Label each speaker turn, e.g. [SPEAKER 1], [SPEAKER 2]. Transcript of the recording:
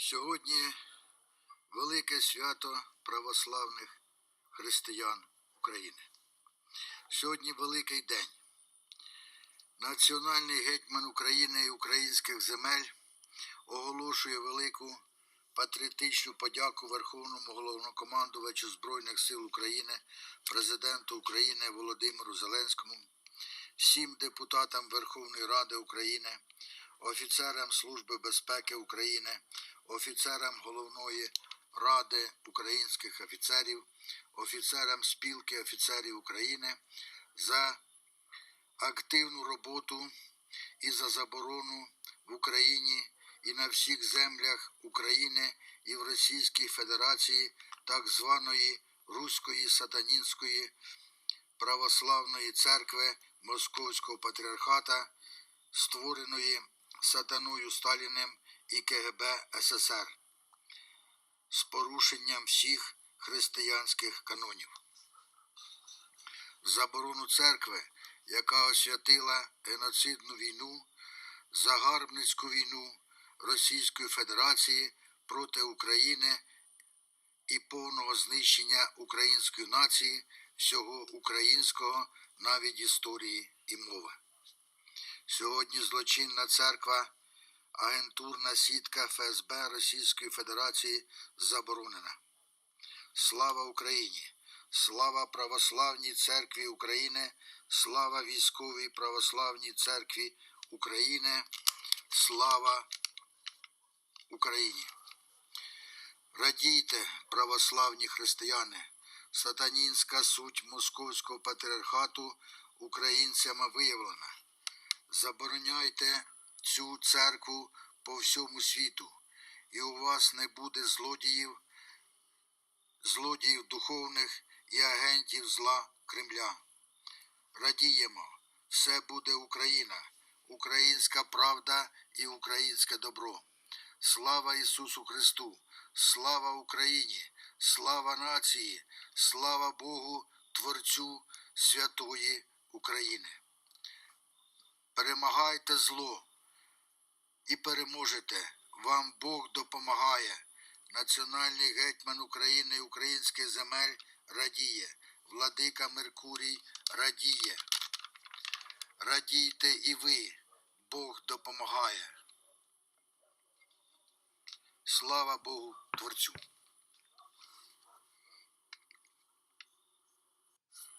[SPEAKER 1] Сьогодні велике свято православних християн України. Сьогодні великий день. Національний гетьман України і українських земель оголошує велику патріотичну подяку Верховному головнокомандувачу Збройних сил України, президенту України Володимиру Зеленському, всім депутатам Верховної Ради України, офіцерам Служби безпеки України, офіцерам Головної Ради українських офіцерів, офіцерам спілки офіцерів України за активну роботу і за заборону в Україні і на всіх землях України і в Російській Федерації так званої Руської сатанінської православної церкви Московського патріархата, створеної сатаною Сталіним і КГБ СССР з порушенням всіх християнських канонів. Заборону церкви, яка освятила геноцидну війну, загарбницьку війну Російської Федерації проти України і повного знищення української нації, всього українського, навіть історії і мови. Сьогодні злочинна церква, агентурна сітка ФСБ Російської Федерації заборонена. Слава Україні! Слава Православній Церкві України! Слава Військовій Православній Церкві України! Слава Україні! Радійте, православні християни! Сатанінська суть Московського патріархату українцями виявлена. Забороняйте цю церкву по всьому світу, і у вас не буде злодіїв, злодіїв духовних і агентів зла Кремля. Радіємо, все буде Україна, українська правда і українське добро. Слава Ісусу Христу! Слава Україні! Слава нації! Слава Богу, Творцю святої України! Перемагайте зло і переможете. Вам Бог допомагає. Національний гетьман України і українських земель радіє. Владика Меркурій радіє. Радійте і ви. Бог допомагає. Слава Богу Творцю!